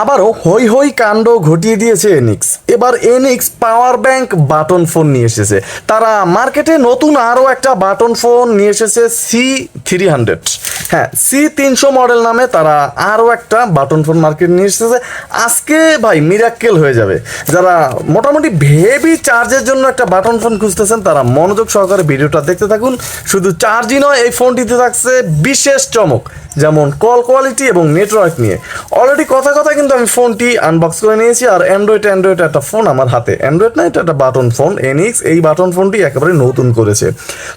আবারও হই হই কাণ্ড ঘটিয়ে দিয়েছে এনিক্স এবার এনিক্স পাওয়ার ব্যাংক বাটন ফোন নিয়ে এসেছে। তারা মার্কেটে নতুন আরও একটা বাটন ফোন নিয়ে এসেছে সি থ্রি হান্ড্রেড হ্যাঁ সি তিনশো মডেল নামে তারা আরও একটা বাটন ফোন মার্কেট নিয়ে এসেছে। আজকে ভাই মিরাক্কেল হয়ে যাবে। যারা মোটামুটি ভেবি চার্জের জন্য একটা বাটন ফোন খুঁজতেছেন, তারা মনোযোগ সহকারে ভিডিওটা দেখতে থাকুন। শুধু চার্জই নয়, এই ফোনটিতে থাকছে বিশেষ চমক, যেমন কল কোয়ালিটি এবং নেটওয়ার্ক নিয়ে। অলরেডি কথা কথা কিন্তু আমি ফোনটি আনবক্স করে নিয়েছি, আর অ্যান্ড্রয়েড অ্যান্ড্রয়েড একটা ফোন আমার হাতে। অ্যান্ড্রয়েড না, এটা একটা বাটন ফোন এনএক্স এই বাটন ফোনটি একেবারে নতুন করেছে।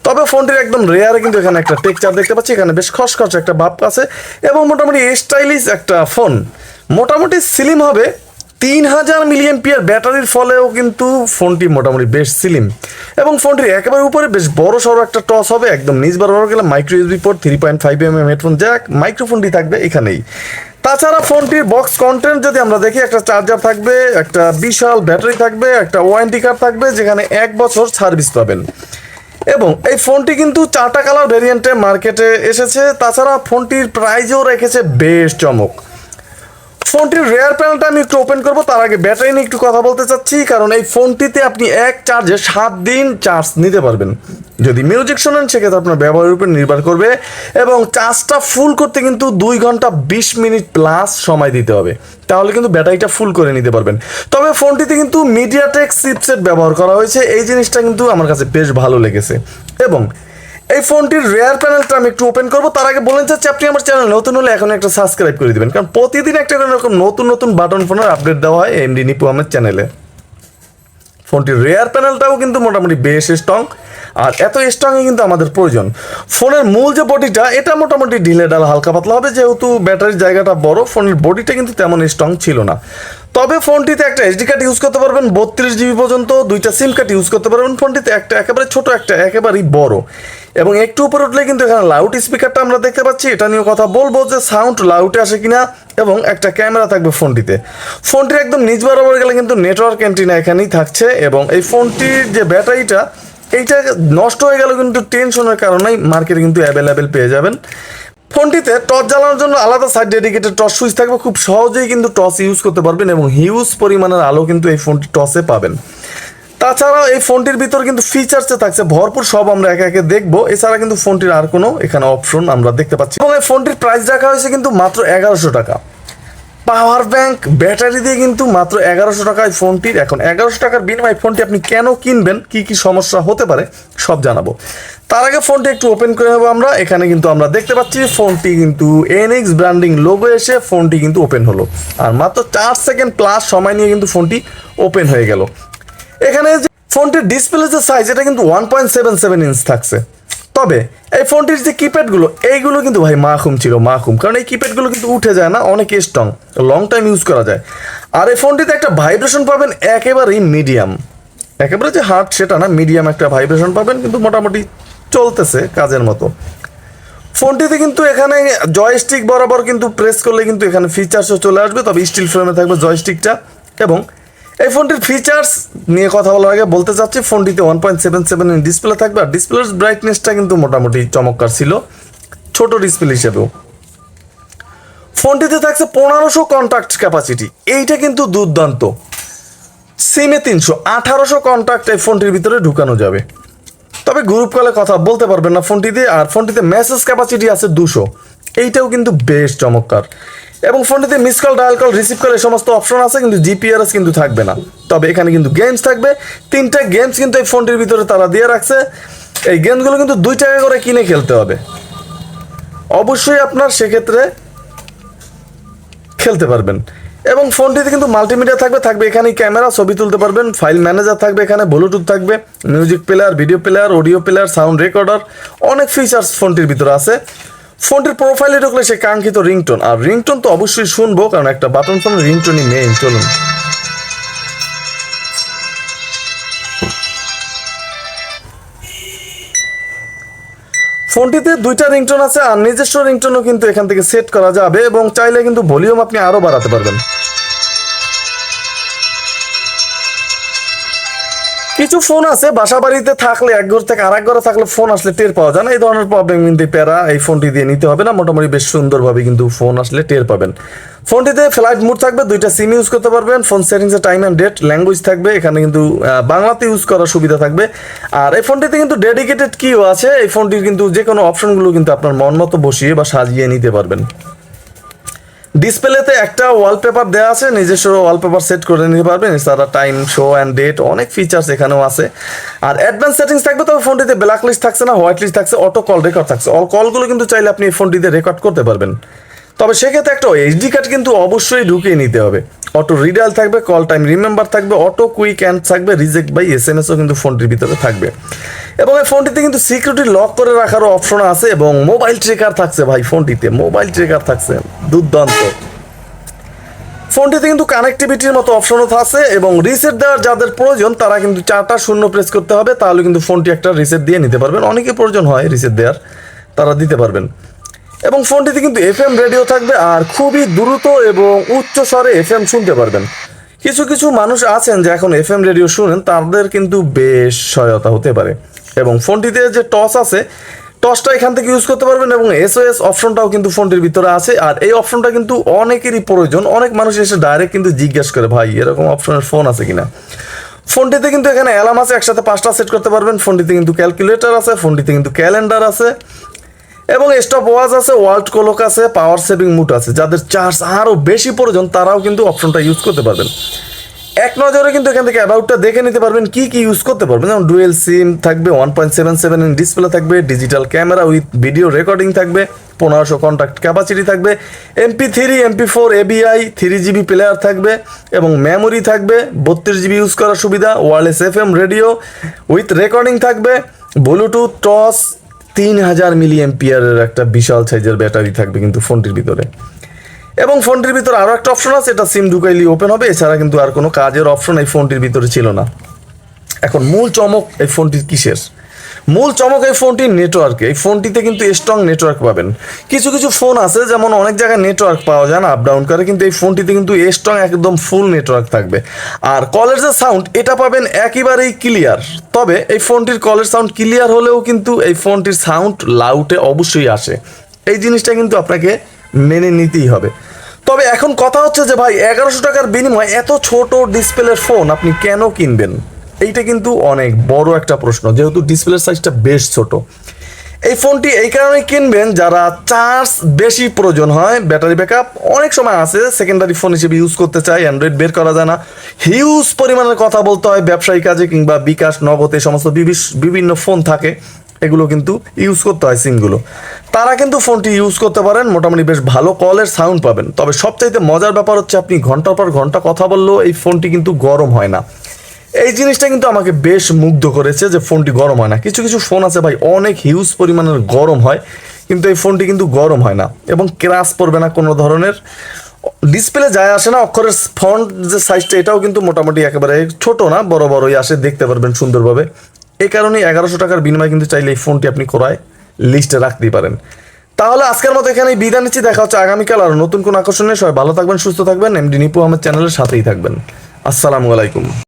তবে ফোনটির একদম রেয়ারে কিন্তু এখানে একটা টেকচার দেখতে পাচ্ছি, এখানে বেশ খসখস একটা ভাব আছে এবং মোটামুটি স্টাইলিশ একটা ফোন। মোটামুটি সিলিম হবে। তিন হাজার মিলিয়ন পিয়ার ব্যাটারির ফলেও কিন্তু ফোনটি মোটামুটি বেশ সিলিম এবং ফোনটির একেবারে উপরে বেশ বড় সড়ো একটা টস হবে, একদম নিচ বরাবর গেলে micro USB port three point five M M headphone jack মাইক্রোফোনটি থাকবে এখানেই। তাছাড়া ফোনটির বক্স কন্টেন্ট যদি আমরা দেখি, একটা চার্জার থাকবে, একটা বিশাল ব্যাটারি থাকবে, একটা ওয়ারেন্টি কার্ড থাকবে, যেখানে এক বছর সার্ভিস পাবেন। এবং এই ফোনটি কিন্তু চারটা কালার ভেরিয়েন্টে মার্কেটে এসেছে। তাছাড়া ফোনটির প্রাইজও রেখেছে বেশ চমক। ফোনটির রেয়ার প্যানেলটা আমি একটু ওপেন করব, তার আগে ব্যাটারি নিয়ে একটু কথা বলতে চাচ্ছি, কারণ এই ফোনটিতে আপনি এক চার্জে সাত দিন চার্জ নিতে পারবেন। যদি মিউজিক শোনেন, সেক্ষেত্রে আপনার ব্যবহারের উপর নির্ভর করবে এবং চার্জটা ফুল করতে কিন্তু দুই ঘণ্টা বিশ মিনিট প্লাস সময় দিতে হবে। তাহলে কিন্তু ব্যাটারিটা ফুল করে নিতে পারবেন। তবে ফোনটিতে কিন্তু মিডিয়াটেক চিপসেট ব্যবহার করা হয়েছে, এই জিনিসটা কিন্তু আমার কাছে বেশ ভালো লেগেছে। এবং এই ফোনটির রেয়ার প্যানেলটা আমি একটু ওপেন করব। তার আগে বলেন চাচ্ছি, আপনি আমার চ্যানেল নতুন হলে এখন একটা সাবস্ক্রাইব করে দিবেন। কারণ প্রতিদিন একটা করে এরকম নতুন নতুন বাটন ফোনের আপডেট দেওয়া হয় এমডি নিপু আমার চ্যানেলে ফোনটির রেয়ার প্যানেলটাও কিন্তু মোটামুটি বেশ স্ট্রং আর এত স্ট্রংই কিন্তু আমাদের প্রয়োজন। ফোনের মূল যে বডিটা এটা মোটামুটি ঢিলে ডাল হালকা পাতলা হবে। যেহেতু ব্যাটারির জায়গাটা বড়, ফোনের বডিটা কিন্তু তেমন স্ট্রং ছিল না। তবে ফোনটিতে একটা এসডি কার্ড ইউজ করতে পারবেন, বত্রিশ জিবি পর্যন্ত দুইটা সিম কার্ড ইউজ করতে পারবেন। ফোনটিতে একটা একেবারে ছোট একটা, একেবারেই বড়। এবং একটু উপরে উঠলে কিন্তু এখানে লাউড স্পিকারটা আমরা দেখতে পাচ্ছি। এটা নিয়ে কথা বলব যে সাউন্ড লাউডে আসে কিনা এবং একটা ক্যামেরা থাকবে ফোনটিতে। ফোনটির একদম নিচ বরাবর গেলে কিন্তু নেটওয়ার্ক অ্যান্টিনা এখানেই থাকছে এবং এই ফোনটির যে ব্যাটারিটা, এইটা নষ্ট হয়ে গেল কিন্তু টেনশনের কারণেই মার্কেটে কিন্তু অ্যাভেলেবেল পেয়ে যাবেন। ফোনটিতে টর্চ জ্বালানোর জন্য আলাদা সাইড ডেডিকেটেড টর্চ সুইচ থাকবে। খুব সহজেই কিন্তু টর্চ ইউজ করতে পারবেন এবং হিউজ পরিমাণের আলো কিন্তু এই ফোনটি টসে পাবেন। তাছাড়াও এই ফোনটির ভিতর কিন্তু ফিচার্সে থাকছে, ভরপুর সব আমরা একে একে দেখব। এছাড়া কিন্তু ফোনটির আর কোনো এখানে অপশন আমরা দেখতে পাচ্ছি এবং এই ফোনটির প্রাইস রাখা হয়েছে কিন্তু মাত্র এগারোশো টাকা। পাওয়ার ব্যাংক ব্যাটারি দিয়ে কিন্তু মাত্র এগারোশো টাকায় ফোনটির এখন এগারোশো টাকার বিনিময়ে ফোনটি আপনি কেন কিনবেন, কি কি সমস্যা হতে পারে, সব জানাব। তার আগে ফোনটি একটু ওপেন করে নেব আমরা, এখানে কিন্তু আমরা দেখতে পাচ্ছি ফোনটি কিন্তু এনএক্স ব্র্যান্ডিং লোগো এসে ফোনটি কিন্তু ওপেন হলো। আর মাত্র চার সেকেন্ড প্লাস সময় নিয়ে কিন্তু ফোনটি ওপেন হয়ে গেল। এখানে যে ফোনটির ডিসপ্লে যে সাইজ এটা কিন্তু one point seven seven inch থাকছে। তবে এই ফোনটির যে কিপ্যাডগুলো এইগুলো কিন্তু ভাই মাখুম ছিল, মাখুম। কারণ এই কিপ্যাডগুলো কিন্তু উঠে যায় না, অনেক স্ট্রং লং টাইম ইউজ করা যায়। আর এই ফোনটিতে একটা ভাইব্রেশন পাবেন একেবারেই মিডিয়াম একেবারে যে হার্ড সেটা না মিডিয়াম একটা ভাইব্রেশন পাবেন, কিন্তু মোটামুটি চলতেছে কাজের মতো। ফোনটিতে কিন্তু এখানে জয়স্টিক বরাবর কিন্তু প্রেস করলে কিন্তু এখানে ফিচার্সও চলে আসবে, তবে স্টিল ফ্রেমে থাকবে জয়স্টিকটা এবং এই ফোনটির ফিচার্স নিয়ে কথা বলার আগে বলতে চাচ্ছি, ফোনটিতে one point seven seven display থাকবে। আর ডিসপ্লের ব্রাইটনেসটা কিন্তু মোটামুটি চমৎকার ছিল। ছোট ডিসপ্লে হিসেবেও। ফোনটিতে থাকছে পনেরোশো কন্ট্যাক্ট ক্যাপাসিটি এইটা কিন্তু দুর্দান্ত। সিমে তিনশো, আঠারোশো কন্ট্যাক্ট এই ফোনটির ভিতরে ঢুকানো যাবে। তবে গ্রুপ কলে কথা বলতে পারবেন না ফোনটিতে, আর ফোনটিতে মেসেজ ক্যাপাসিটি আছে দুশো। এইটাও কিন্তু বেশ চমৎকার। এবং ফোনটিতে miss call dial call receive call এই সমস্ত অপশন আছে, কিন্তু জিপিআরএস কিন্তু থাকবে না। তবে এখানে কিন্তু গেমস থাকবে। তিনটা গেমস কিন্তু এই ফোনটির ভিতরে তারা দিয়ে রাখছে। এই গেমগুলো কিন্তু দুই টাকা করে কিনে খেলতে হবে। অবশ্যই আপনার সেক্ষেত্রে খেলতে পারবেন। এবং ফোনটিতে কিন্তু মাল্টিমিডিয়া থাকবে থাকবে এখানে ক্যামেরা ছবি তুলতে পারবেন। ফাইল ম্যানেজার থাকবে এখানে ব্লুটুথ থাকবে music player video player audio player sound recorder অনেক ফিচার্স ফোনটির ভিতরে আছে। ফোনটির প্রোফাইলে ঢুকলে সে কাঙ্ক্ষিত রিংটোন। আর রিংটোন তো অবশ্যই শুনব, কারণ একটা বাটন ফোন রিংটোনই মেইন চলুন। ফোনটিতে দুইটা রিংটোন আছে, আর নিজস্ব রিংটোনও কিন্তু এখান থেকে সেট করা যাবে, এবং চাইলে কিন্তু ভলিউম আপনি আরও বাড়াতে পারবেন। কিছু ফোন আছে, বাসা বাড়িতে থাকলে, এক ঘর থেকে আরেক ঘরে থাকলে ফোন আসলে টের পাওয়া যায় না। এই ধরনের প্রবলেম কিন্তু প্যারা এই ফোনটি দিয়ে নিতে হবে না। মোটামুটি বেশ সুন্দরভাবে কিন্তু ফোন আসলে টের পাবেন। ফোনটিতে ফ্লাইট মুড থাকবে, দুইটা সিম ইউজ করতে পারবেন। ফোন সেটিংসে টাইম অ্যান্ড ডেট ল্যাঙ্গুয়েজ থাকবে, এখানে কিন্তু বাংলাতে ইউজ করার সুবিধা থাকবে। আর এই ফোনটিতে কিন্তু ডেডিকেটেড কিও আছে। এই ফোনটির কিন্তু যে কোনো অপশনগুলো কিন্তু আপনার মন মতো বসিয়ে বা সাজিয়ে নিতে পারবেন। ডিসপ্লেতে একটা ওয়ালপেপার দেওয়া আছে, নিজস্ব ওয়ালপেপার সেট করে নিতে পারবেন, এছাড়া টাইম শো অ্যান্ড ডেট অনেক ফিচার্স এখানেও আছে। আর অ্যাডভান্স সেটিংস থাকবে, তবে ফোনটিতে ব্ল্যাক লিস্ট থাকছে না হোয়াইট লিস্ট থাকছে অটো কল রেকর্ড থাকছে। অল কলগুলো কিন্তু চাইলে আপনি এই ফোনটিতে রেকর্ড করতে পারবেন। তবে সেক্ষেত্রে একটা এইচডি কার্ড কিন্তু অবশ্যই ঢুকিয়ে নিতে হবে। অটো রিডাল থাকবে কল টাইম রিমেম্বার থাকবে অটো কুইক অ্যান্ড থাকবে রিজেক্ট বাই এস এম এসও কিন্তু ফোনটির ভিতরে থাকবে। এবং এই ফোনটিতে কিন্তু সিকিউরিটি লক করে রাখারও অপশন আছে এবং মোবাইল ট্রেকার থাকছে ভাই ফোনটিতে মোবাইল ট্রেকার থাকছে, দুর্দান্ত। ফোনটিতে কিন্তু কানেক্টিভিটির মতো অপশনও আছে এবং রিসেট দেওয়ার যাদের প্রয়োজন, তারা কিন্তু চারটা শূন্য প্রেস করতে হবে, তাহলে কিন্তু ফোনটি একটা রিসেট দিয়ে নিতে পারবেন। অনেকে প্রয়োজন হয় রিসেট দেওয়ার, তারা দিতে পারবেন। এবং ফোনটিতে কিন্তু এফ এম রেডিও থাকবে আর খুবই দ্রুত এবং উচ্চ স্বরে এফ এম শুনতে পারবেন। কিছু কিছু মানুষ আছেন যে এখন এফ এম রেডিও শুনেন, তাদের কিন্তু বেশ সহায়তা হতে পারে। এবং ফোনটিতে যে টস আছে টসটা এখান থেকে ইউজ করতে পারবেন এবং এসওএস অপশনটাও কিন্তু ফোনটির ভিতরে আছে। আর এই অপশনটা কিন্তু অনেকেরই প্রয়োজন। অনেক মানুষ এসে ডাইরেক্ট কিন্তু জিজ্ঞেস করে, ভাই, এরকম অপশনের ফোন আছে কিনা? ফোনটিতে কিন্তু এখানে অ্যালার্ম আছে, একসাথে পাঁচটা সেট করতে পারবেন। ফোনটিতে কিন্তু ক্যালকুলেটর আছে, ফোনটিতে কিন্তু ক্যালেন্ডার আছে এবং স্টপ ওয়াচ আছে ওয়ার্ল্ড কোলক আছে পাওয়ার সেভিং মুড আছে। যাদের চার্জ আরও বেশি প্রয়োজন, তারাও কিন্তু অপশনটা ইউজ করতে পারবেন। এক নজরে কিন্তু এখান থেকে অ্যাবাউটটা দেখে নিতে পারবেন কি কি ইউজ করতে পারবেন। যেমন ডুয়েল সিম থাকবে one point seven seven in display থাকবে digital camera with video recording থাকবে, পনেরোশো কন্ট্যাক্ট ক্যাপাসিটি থাকবে MP three MP four AVI three GB player থাকবে এবং মেমোরি থাকবে, বত্রিশ জিবি ইউজ করার সুবিধা wireless F M radio with recording থাকবে ব্লুটুথ টস তিন হাজার মিলি এমপিয়ারের একটা বিশাল সাইজের ব্যাটারি থাকবে কিন্তু ফোনটির ভিতরে। এবং ফোনটির ভিতরে আরও একটা অপশন আছে, এটা সিম ঢুকাইলি ওপেন হবে। এছাড়া কিন্তু আর কোনো কাজের অপশন এই ফোনটির ভিতরে ছিল না। এখন মূল চমক এই ফোনটির কিসের? মূল চমক এই ফোনটির নেটওয়ার্কে এই ফোনটিতে কিন্তু স্ট্রং নেটওয়ার্ক পাবেন। কিছু কিছু ফোন আছে, যেমন অনেক জায়গায় নেটওয়ার্ক পাওয়া যায় না আপ ডাউন করে, কিন্তু এই ফোনটিতে কিন্তু স্ট্রং একদম ফুল নেটওয়ার্ক থাকবে। আর কলের যে সাউন্ড এটা পাবেন একেবারেই ক্লিয়ার তবে এই ফোনটির কলের সাউন্ড ক্লিয়ার হলেও কিন্তু এই ফোনটির সাউন্ড লাউটে অবশ্যই আসে। এই জিনিসটা কিন্তু আপনাকে মেনে নিতেই হবে। তবে এখন কথা হচ্ছে যে ভাই, এগারোশো টাকার বিনিময়ে এত ছোট ডিসপ্লের ফোন আপনি কেন কিনবেন? এইটা কিন্তু অনেক বড় একটা প্রশ্ন, যেহেতু ডিসপ্লের সাইজটা বেশ ছোট। এই ফোনটি এই কারণে কিনবেন যারা চার্জ বেশি প্রয়োজন হয়, ব্যাটারি ব্যাকআপ অনেক সময় আছে, সেকেন্ডারি ফোন হিসেবে ইউজ করতে চাই, অ্যান্ড্রয়েড বের করা যায় না। হিউজ পরিমাণের কথা বলতে হয় ব্যবসায়ী কাজে কিংবা বিকাশ, নগদ, এই সমস্ত বিভিন্ন ফোন থাকে। এগুলো কিন্তু ইউজ করতে হয় সিমগুলো তারা কিন্তু ফোনটি ইউজ করতে পারেন, মোটামুটি বেশ ভালো কলের সাউন্ড পাবেন। তবে সবচাইতে মজার ব্যাপার হচ্ছে আপনি ঘণ্টার পর ঘণ্টা কথা বললেও এই ফোনটি কিন্তু গরম হয় না। এই জিনিসটা কিন্তু আমাকে বেশ মুগ্ধ করেছে যে ফোনটি গরম হয় না। কিছু কিছু ফোন আছে ভাই, অনেক হিউজ পরিমাণের গরম হয়, কিন্তু এই ফোনটি কিন্তু গরম হয় না এবং ক্রাশ পড়বে না কোনো ধরনের। ডিসপ্লে যায় আসে না, অক্ষরের ফন্ট যে সাইজটা এটাও কিন্তু মোটামুটি একেবারে ছোট না, বড় বড়ই আসে, দেখতে পারবেন সুন্দরভাবে। এই কারণে এগারোশো টাকার বিনিময়ে কিন্তু চাইলে এই ফোনটি আপনি করায় লিস্টে রাখতেই পারেন। তাহলে আজকের মতো এখানে বিদায় নিচ্ছি, দেখা হচ্ছে আগামীকাল আর নতুন কোন আকর্ষণে সবাই ভালো থাকবেন, সুস্থ থাকবেন। এমডি নিপু আমার চ্যানেলের সাথেই থাকবেন। আসসালামু আলাইকুম।